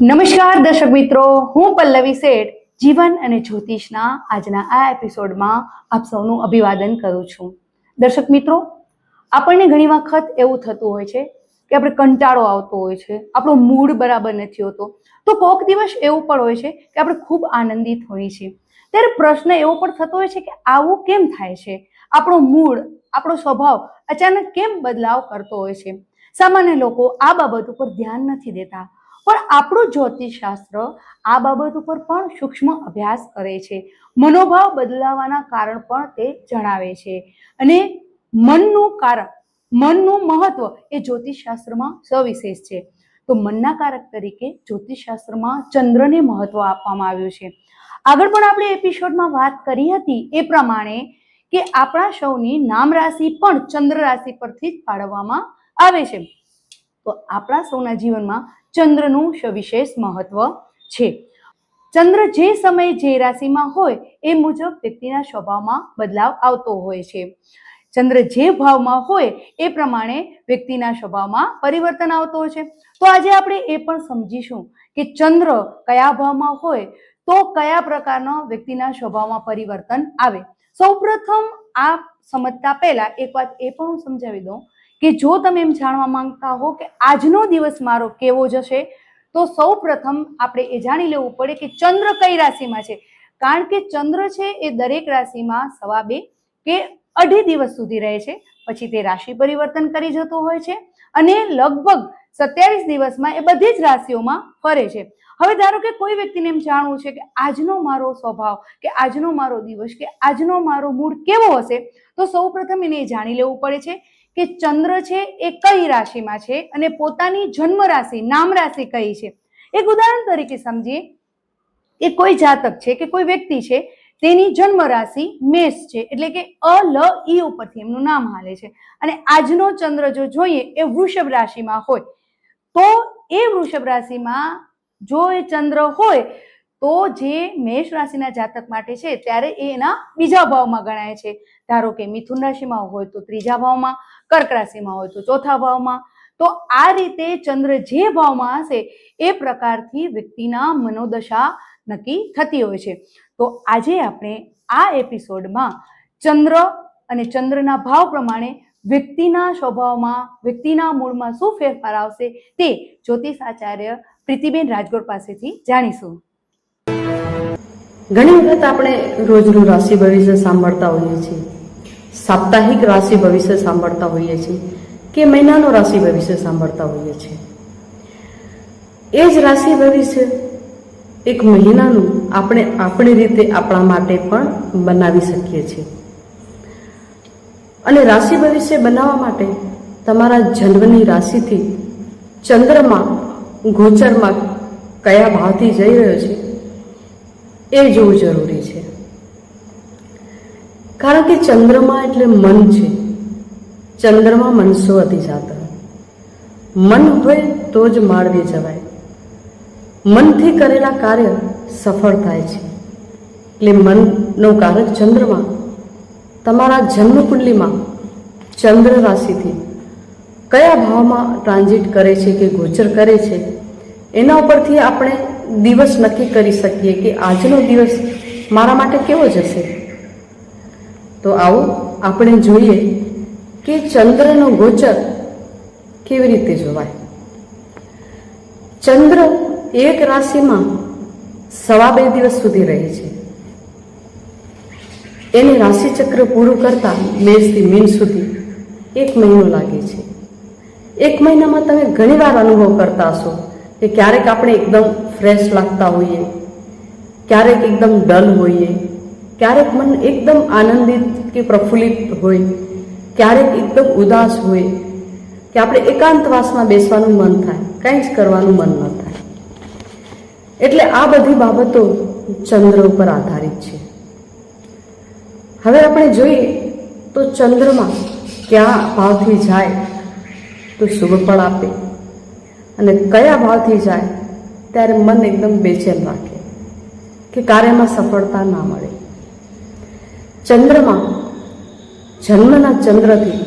નમસ્કાર દર્શક મિત્રો, હું પલ્લવી શેઠ, જીવન અને જ્યોતિષના આજના આ એપિસોડમાં આપ સૌનું અભિવાદન કરું છું. દર્શક મિત્રો, આપણને ઘણી વખત એવું થતું હોય છે કે આપણે કંટાળો આવતો હોય છે, આપણો મૂડ બરાબર નથી હોતો. તો કોક દિવસ એવું પણ હોય છે કે આપણે ખૂબ આનંદિત હોઈએ છીએ. ત્યારે પ્રશ્ન એવો પણ થતો હોય છે કે આવું કેમ થાય છે? આપણો મૂડ, આપણો સ્વભાવ અચાનક કેમ બદલાવ કરતો હોય છે? સામાન્ય લોકો આ બાબત ઉપર ધ્યાન નથી દેતા. પણ આપણું જ્યોતિષશાસ્ત્ર આ બાબત ઉપર પણ સૂક્ષ્મ અભ્યાસ કરે છે. મનોભાવ બદલાવાના કારણ પણ તે જણાવે છે. અને મનનું કારણ મનનું મહત્વ એ જ્યોતિષશાસ્ત્રમાં સવિશેષ છે. તો મનના કારક તરીકે જ્યોતિષશાસ્ત્રમાં ચંદ્રને મહત્વ આપવામાં આવ્યું છે. આગળ પણ આપણે એપિસોડમાં વાત કરી હતી એ પ્રમાણે કે આપણા સૌની નામ રાશિ પણ ચંદ્ર રાશિ પરથી જ પાડવામાં આવે છે. તો આપણા સૌના જીવનમાં ચંદ્રનું સવિશેષ મહત્વ છે. ચંદ્ર જે સમયે જે રાશિમાં હોય એ મુજબ વ્યક્તિના સ્વભાવમાં બદલાવ આવતો હોય છે. ચંદ્ર જે ભાવમાં હોય એ પ્રમાણે વ્યક્તિના સ્વભાવમાં પરિવર્તન આવતો હોય છે. તો આજે આપણે એ પણ સમજીશું કે ચંદ્ર કયા ભાવમાં હોય તો કયા પ્રકારના વ્યક્તિના સ્વભાવમાં પરિવર્તન આવે. સૌપ્રથમ આ સમજતા પહેલા એક વાત એ પણ હું સમજાવી દઉં કે જો તમે એમ જાણવા માંગતા હો કે આજનો દિવસ મારો કેવો જશે, તો સૌ પ્રથમ આપણે એ જાણી લેવું પડે કે ચંદ્ર કઈ રાશિમાં છે. કારણ કે ચંદ્ર છે એ દરેક રાશિમાં સવા બે કે અઢી દિવસ સુધી રહે છે. પછી તે રાશિ પરિવર્તન કરી જતો હોય છે અને લગભગ સત્યાવીસ દિવસમાં એ બધી જ રાશિઓમાં ફરે છે. હવે ધારો કે કોઈ વ્યક્તિને એમ જાણવું છે કે આજનો મારો સ્વભાવ, કે આજનો મારો દિવસ, કે આજનો મારો મૂડ કેવો હશે, તો સૌ પ્રથમ એને જાણી લેવું પડે છે કે ચંદ્ર છે એ કઈ રાશિમાં છે અને પોતાની જન્મ રાશિ નામ રાશિ કઈ છે? એક ઉદાહરણ તરીકે સમજીએ. કે કોઈ જાતક છે કે કોઈ વ્યક્તિ છે, તેની જન્મ રાશિ મેષ છે, એટલે કે અ, લ ઈ ઉપરથી એમનું નામ હાલે છે. અને આજનો ચંદ્ર જો જોઈએ એ વૃષભ રાશિમાં હોય. તો એ વૃષભ રાશિમાં જો એ ચંદ્ર હોય તો જે મેષ રાશિના જાતક માટે છે, ત્યારે એ એના બીજા ભાવમાં ગણાય છે. ધારો કે મિથુન રાશિમાં હોય તો ત્રીજા ભાવમાં, કર્ક રાશિમાં હોય તો ચોથા ભાવમાં. તો આ રીતે ચંદ્ર જે ભાવમાં હશે, એ પ્રકારથી વ્યક્તિના મનોદશા નક્કી થતી હોય છે. તો આજે આપણે આ એપિસોડમાં ચંદ્ર અને ચંદ્રના ભાવ પ્રમાણે વ્યક્તિના સ્વભાવમાં, વ્યક્તિના મૂળમાં શું ફેરફાર આવશે તે જ્યોતિષ આચાર્ય પ્રીતિબેન રાજગોર પાસેથી જાણીશું. ઘણી વખત આપણે રોજનું રાશિ ભવિષ્ય સાંભળતા હોઈએ છીએ. સાપ્તાહિક રાશિ ભવિષ્ય સાંભળતા હોઈએ છીએ કે મહિનાનો રાશિ ભવિષ્ય સાંભળતા હોઈએ છીએ. એ જ રાશિ ભવિષ્ય એક મહિનાનું આપણે આપણી રીતે આપણા માટે પણ બનાવી શકીએ છીએ. અને રાશિ ભવિષ્ય બનાવવા માટે તમારા જન્મની રાશિથી ચંદ્રમાં, ગોચરમાં કયા ભાવથી જઈ રહ્યો છે? એ જોવું જરૂરી છે. કારણ કે ચંદ્રમાં એટલે મન છે. ચંદ્રમાં મનસો અધિજાત મન હોય તો જ માળવી જવાય. મનથી કરેલા કાર્ય સફળ થાય છે. એટલે મનનો કારક ચંદ્રમાં. તમારા જન્મકુંડલીમાં ચંદ્ર રાશિથી કયા ભાવમાં ટ્રાન્ઝિટ કરે છે કે ગોચર કરે છે? એના ઉપરથી આપણે દિવસ નક્કી કરી શકીએ કે આજનો દિવસ મારા માટે કેવો જશે તો આવો, આપણે જોઈએ કે ચંદ્રનો ગોચર કેવી રીતે જોવાય? ચંદ્ર એક રાશિમાં સવા બે દિવસ સુધી રહે છે. એને રાશિચક્ર પૂરું કરતા મેષથી મીન સુધી એક મહિનો લાગે છે. એક મહિનામાં તમે ઘણીવાર અનુભવ કરતા હશો. કે ક્યારેક આપણે એકદમ ફ્રેશ લાગતા હોઈએ, ક્યારેક એકદમ ડલ હોઈએ, ક્યારેક મન એકદમ આનંદિત કે પ્રફુલ્લિત હોય, ક્યારેક એકદમ ઉદાસ હોય, કે આપણે એકાંતવાસમાં બેસવાનું મન થાય, કંઈ જ કરવાનું મન ન થાય. એટલે આ બધી બાબતો ચંદ્ર ઉપર આધારિત છે. હવે આપણે જોઈએ તો ચંદ્રમાં ક્યાં ભાવથી જાય તો શુભ ફળ આપે. અને કયા ભાવથી જાય, ત્યારે મન એકદમ બેચેન રાખે કે કાર્યમાં સફળતા ના મળે. ચંદ્રમાં, જન્મના ચંદ્રથી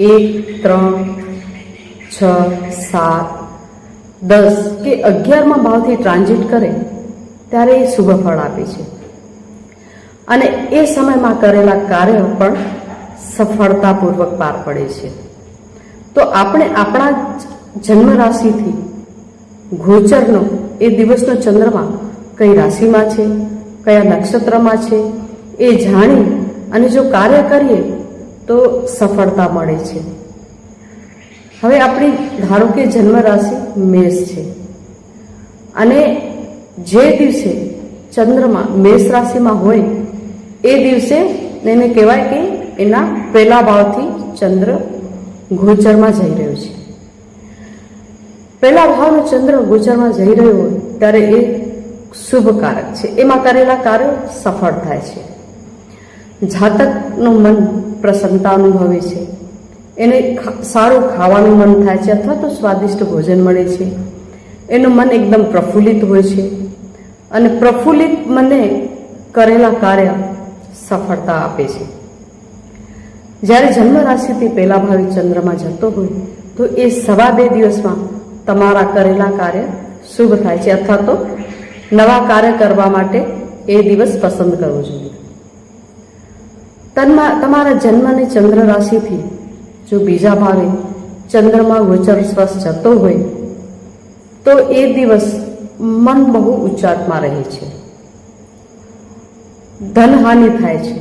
એક, ત્રણ, છ, સાત, દસ કે અગિયારમાં ભાવથી ટ્રાન્ઝિટ કરે, ત્યારે એ શુભ ફળ આપે છે. અને એ સમયમાં કરેલા કાર્ય પણ સફળતાપૂર્વક પાર પડે છે. તો આપણે આપણા જન્મ રાશિથી ગોચરનો એ દિવસનો ચંદ્રમા કઈ રાશિમાં છે? કયા નક્ષત્રમાં છે? એ જાણી અને જો કાર્ય કરીએ તો સફળતા મળે છે. હવે આપણી ધારો કે જન્મ રાશિ મેષ છે. અને જે દિવસે ચંદ્રમાં મેષ રાશિમાં હોય, એ દિવસે એને કહેવાય કે એના પહેલા ભાવથી ચંદ્ર ગોચરમાં જઈ રહ્યો છે. પહેલા ભાવનો ચંદ્ર ગોચરમાં જઈ રહ્યો હોય, ત્યારે એ શુભ કારક છે. એમાં કરેલા કાર્યો સફળ થાય છે. જાતકનું મન પ્રસન્નતા અનુભવે છે. એને સારું ખાવાનું મન થાય છે અથવા તો સ્વાદિષ્ટ ભોજન મળે છે. એનું મન એકદમ પ્રફુલ્લિત હોય છે. અને પ્રફુલ્લિત મને કરેલા કાર્ય સફળતા આપે છે. જ્યારે જન્મ રાશિથી પહેલા ભાવે ચંદ્રમાં જતો હોય, તો એ સવા બે દિવસમાં તમારા કરેલા કાર્ય શુભ થાય છે. અથવા તો નવા કાર્ય કરવા માટે એ દિવસ પસંદ કરવો જોઈએ. તન્મા, તમારા જન્મની ચંદ્ર રાશિથી જો બીજા ભાવે ચંદ્રમાં ગોચર સ્વસ્થ જતો હોય, તો એ દિવસ મન બહુ ઉચ્ચાટમાં રહે છે. ધનહાનિ થાય છે.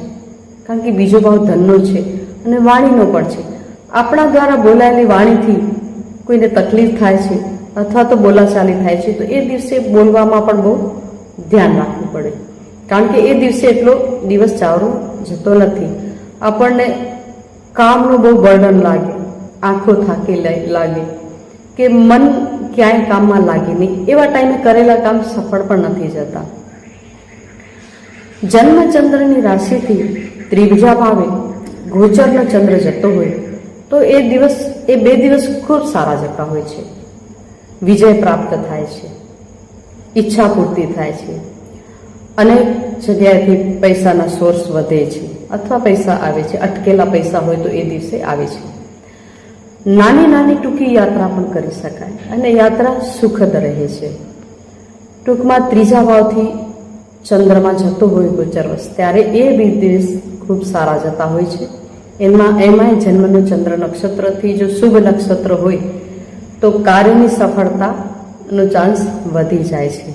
કારણ કે બીજો ભાવ ધનનો છે અને વાણીનો પણ છે. આપણા દ્વારા બોલાયેલી વાણીથી કોઈને તકલીફ થાય છે અથવા તો બોલાચાલી થાય છે, તો એ દિવસે બોલવામાં પણ બહુ ધ્યાન રાખવું પડે. કારણ કે એ દિવસે એટલો દિવસ ચાવરો જતો નથી. આપણને કામનું બહુ બર્ડન લાગે, આંખો થાકી લાગે, કે મન ક્યાંય કામમાં લાગે નહીં. એવા ટાઈમે કરેલા કામ સફળ પણ નથી જતા. જન્મચંદ્રની રાશિથી ત્રિભુજા ભાવે ગોચરનો ચંદ્ર જતો હોય, તો એ દિવસ એ બે દિવસ ખૂબ સારા જતા હોય છે. વિજય પ્રાપ્ત થાય છે. ઈચ્છા પૂર્તિ થાય છે. અનેક જગ્યાએથી પૈસાના સોર્સ વધે છે અથવા પૈસા આવે છે. અટકેલા પૈસા હોય તો એ દિવસે આવે છે. નાની નાની ટૂંકી યાત્રા પણ કરી શકાય અને યાત્રા સુખદ રહે છે. ટૂંકમાં ત્રીજા ભાવથી ચંદ્રમાં જતો હોય ગોચરવશ ત્યારે એ બે દિવસ ખૂબ સારા જતા હોય છે. એમાં એમાંય જન્મનું ચંદ્ર નક્ષત્રથી જો શુભ નક્ષત્ર હોય, તો કાર્યની સફળતાનો ચાન્સ વધી જાય છે.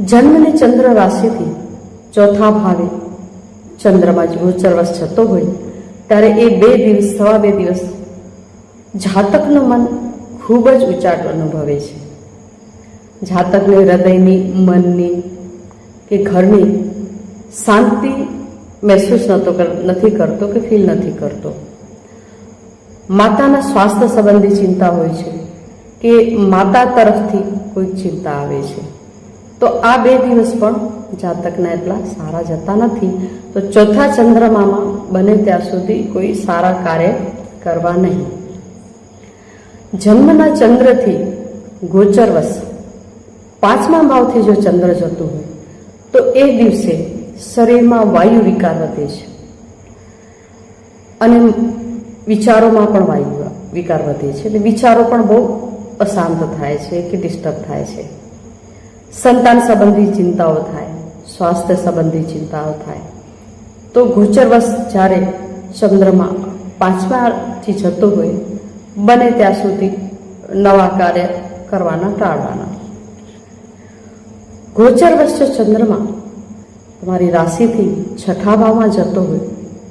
જન્મને ચંદ્ર રાશિથી ચોથા ભાવે ચંદ્રમાં જ ગોચરવશ જતો હોય, ત્યારે એ બે દિવસ, સવા બે દિવસ જાતકનું મન ખૂબ જ ઉચાટ અનુભવે છે. જાતકને હૃદયની, મનની કે ઘરની શાંતિ મહેસૂસ કર, નથી કરતો કે ફીલ નથી કરતો. માતાના સ્વાસ્થ્ય સંબંધી ચિંતા હોય છે કે માતા તરફથી કોઈ ચિંતા આવે છે. તો આ બે દિવસ પણ જાતકના એટલા સારા જતા નથી. તો ચોથા ચંદ્રમામાં બને ત્યાં સુધી કોઈ સારા કાર્ય કરવા નહીં. જન્મના ચંદ્રથી ગોચરવશ. પાંચમા ભાવથી જો ચંદ્ર જતું હોય, તો એ દિવસે શરીરમાં વાયુ વિકાર વધે છે. અને વિચારોમાં પણ વાયુ વિકાર વધે છે. એટલે વિચારો પણ બહુ અશાંત થાય છે કે ડિસ્ટર્બ થાય છે. સંતાન સંબંધી ચિંતાઓ થાય, સ્વાસ્થ્ય સંબંધી ચિંતાઓ થાય. તો ગોચરવશ જ્યારે ચંદ્રમાં પાંચમાથી જતો હોય, બને ત્યાં સુધી નવા કાર્ય કરવાના ટાળવાના. ગોચરવશ જો ચંદ્રમાં તમારી રાશિથી છઠ્ઠા ભાવમાં જતો હોય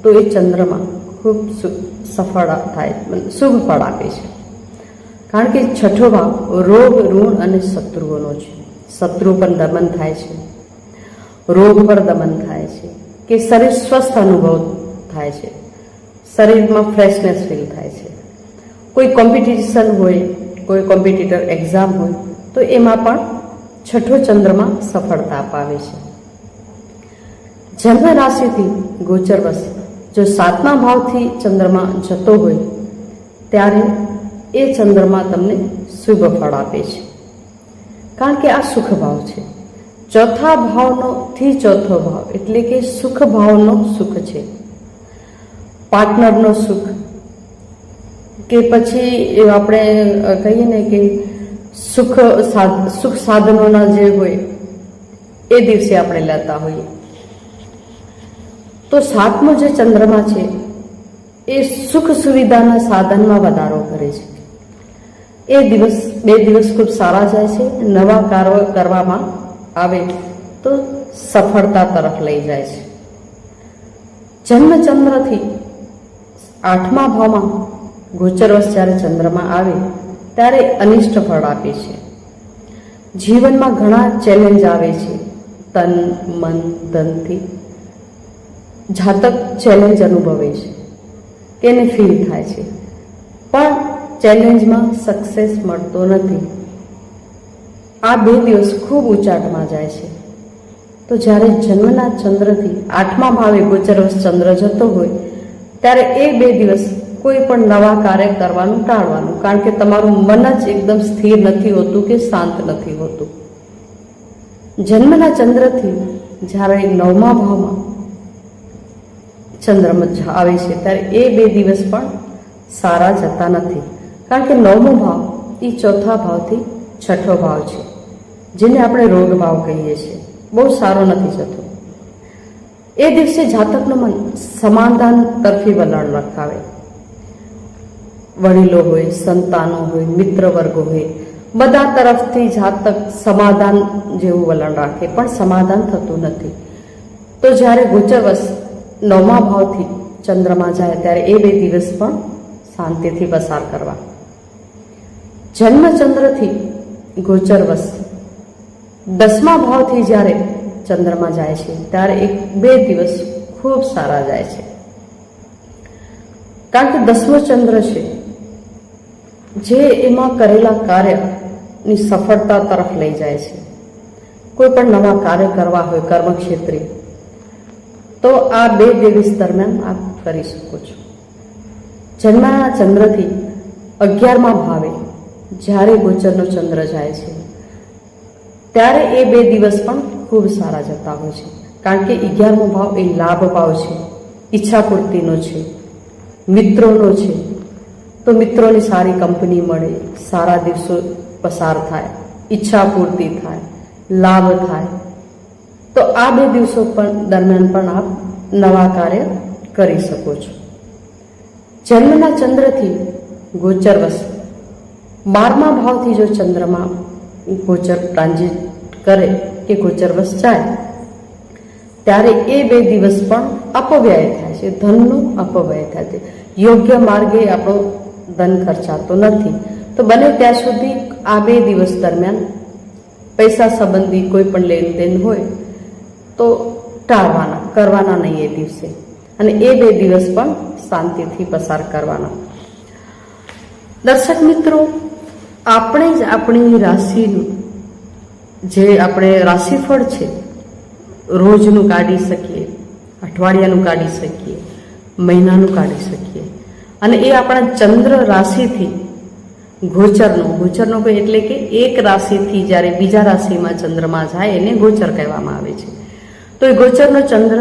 તો એ ચંદ્રમાં ખૂબ સફળ થાય શુભ ફળ આપે છે. કારણ કે છઠ્ઠો ભાવ રોગ, ઋણ અને શત્રુઓનો છે. શત્રુ પર દમન થાય છે. રોગ પર દમન થાય છે. કે શરીર સ્વસ્થ અનુભવ થાય છે. શરીરમાં ફ્રેશનેસ ફીલ થાય છે. કોઈ કોમ્પિટિશન હોય, કોઈ કોમ્પિટિટર એક્ઝામ હોય, તો એમાં પણ છઠ્ઠો ચંદ્રમાં સફળતા અપાવે છે. જન્મ રાશિથી ગોચરવશ જો સાતમા ભાવથી ચંદ્રમાં જતો હોય, ત્યારે એ ચંદ્રમાં તમને શુભ ફળ આપે છે. કારણ કે આ સુખ ભાવ છે. ચોથા ભાવનો થી ચોથો ભાવ એટલે કે સુખ ભાવનો સુખ છે. પાર્ટનરનો સુખ કે પછી આપણે કહીએ ને કે સુખ સાધ સુખ સાધનોના જે હોય, એ દિવસે આપણે લેતા હોઈએ. તો સાતમો જે ચંદ્રમા છે, એ સુખ સુવિધાના સાધનમાં વધારો કરે છે. એ દિવસ, બે દિવસ ખૂબ સારા જાય છે, નવા કાર્ય કરવામાં આવે તો સફળતા તરફ લઈ જાય છે. જન્મચંદ્રથી આઠમા ભાવમાં ગોચરવશ જ્યારે ચંદ્રમાં આવે, ત્યારે અનિષ્ટ ફળ આપે છે. જીવનમાં ઘણા ચેલેન્જ આવે છે. તન, મન, ધનથી જાતક ચેલેન્જ અનુભવે છે. તેને ફીલ થાય છે. પણ ચેલેન્જમાં સક્સેસ મળતો નથી. આ બે દિવસ ખૂબ ઉચાટમાં જાય છે. તો જ્યારે જન્મના ચંદ્રથી આઠમા ભાવે ગોચરવશ ચંદ્ર જતો હોય, ત્યારે એ બે દિવસ કોઈ પણ નવા કાર્ય કરવાનું ટાળવાનું. કારણ કે તમારું મન જ એકદમ સ્થિર નથી હોતું કે શાંત નથી હોતું. જન્મના ચંદ્રથી જ્યારે નવમા ભાવમાં ચંદ્રમ આવે છે. ત્યારે એ બે દિવસ પણ સારા જતા નથી. કારણ કે નવમો ભાવ એ ચોથા ભાવથી છઠ્ઠો ભાવ છે, જેને આપણે રોગ ભાવ કહીએ છીએ. બહુ સારો નથી જતો. એ દિવસે જાતકનું મન સમાધાન તરફી વલણ રખાવે વડીલો હોય, સંતાનો હોય, મિત્ર વર્ગો હોય, બધા તરફથી જાતક સમાધાન જેવું વલણ રાખે, પણ સમાધાન થતું નથી. તો જ્યારે ગોચરવશ નવમા ભાવથી ચંદ્રમાં જાય ત્યારે એ બે દિવસ પણ શાંતિથી પસાર કરવા. જન્મચંદ્રથી ગોચરવશ. દસમા ભાવથી જ્યારે ચંદ્રમાં જાય છે, ત્યારે એક બે દિવસ ખૂબ સારા જાય છે. કારણ કે દસમો ચંદ્ર છે, જે એમાં કરેલા કાર્યની સફળતા તરફ લઈ જાય છે. કોઈ પણ નવા કાર્ય કરવા હોય, કર્મક્ષેત્રે તો આ બે દિવસ દરમિયાન આપ કરી શકો છો. જન્મના ચંદ્રથી અગિયારમાં ભાવે જ્યારે ગોચરનો ચંદ્ર જાય છે, ત્યારે એ બે દિવસ પણ ખૂબ સારા જતા હોય છે. કારણ કે અગિયારમો ભાવ એ લાભ ભાવ છે, ઈચ્છા પૂર્તિનો છે, મિત્રોનો છે. તો મિત્રોની સારી કંપની મળે, સારા દિવસો પસાર થાય, ઈચ્છા પૂર્તિ થાય, લાભ થાય. તો આ બે દિવસો પણ દરમિયાન પણ આપ નવા કાર્ય કરી શકો છો. જન્મના ચંદ્રથી ગોચરવશ બારમા ભાવથી જો ચંદ્રમાં ગોચર ટ્રાન્ઝિટ કરે કે ગોચરવશ જાય, ત્યારે એ બે દિવસ પણ અપવ્યય થાય છે. ધનનો અપવ્યય થાય છે. યોગ્ય માર્ગે આપણો ધન ખર્ચાતો નથી. તો બને ત્યાં સુધી આ બે દિવસ દરમિયાન પૈસા સંબંધી કોઈ પણ લેનદેન હોય તો ટાળવાના, કરવાના નહીં એ દિવસે. અને એ બે દિવસ પણ શાંતિથી પસાર કરવાના. દર્શક મિત્રો, આપણે જ આપણી રાશિનું જે આપણે રાશિફળ છે, રોજનું કાઢી શકીએ, અઠવાડિયાનું કાઢી શકીએ, મહિનાનું કાઢી શકીએ. અને એ આપણા ચંદ્ર રાશિથી, ગોચરનો ગોચરનો એટલે કે એક રાશિથી જ્યારે બીજા રાશિમાં ચંદ્રમાં જાય એને ગોચર કહેવામાં આવે છે. તો એ ગોચરનો ચંદ્ર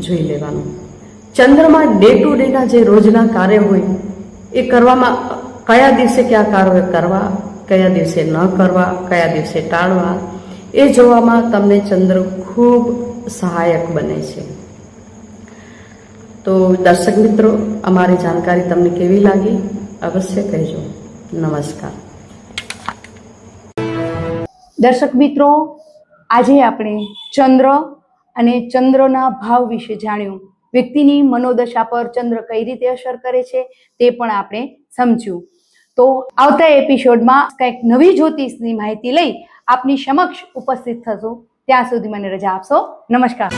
જોઈ લેવાનો. ચંદ્રમાં ડે ટુ ડેના જે રોજના કાર્ય હોય, એ કરવામાં કયા દિવસે કયા કાર્ય કરવા, કયા દિવસે ન કરવા, કયા દિવસે ટાળવા, એ જોવામાં તમને ચંદ્ર ખૂબ સહાયક બને છે. તો દર્શક મિત્રો, અમારી જાણકારી તમને કેવી લાગી? અવશ્ય કહેજો. નમસ્કાર. દર્શક મિત્રો, આજે આપણે ચંદ્ર અને ચંદ્રના ભાવ વિશે જાણ્યું. વ્યક્તિની મનોદશા પર ચંદ્ર કઈ રીતે અસર કરે છે તે પણ આપણે સમજ્યું. તો આવતા એપિસોડમાં કંઈક નવી જ્યોતિષની માહિતી લઈ આપની સમક્ષ ઉપસ્થિત થશું. ત્યાં સુધી મને રજા આપશો. નમસ્કાર.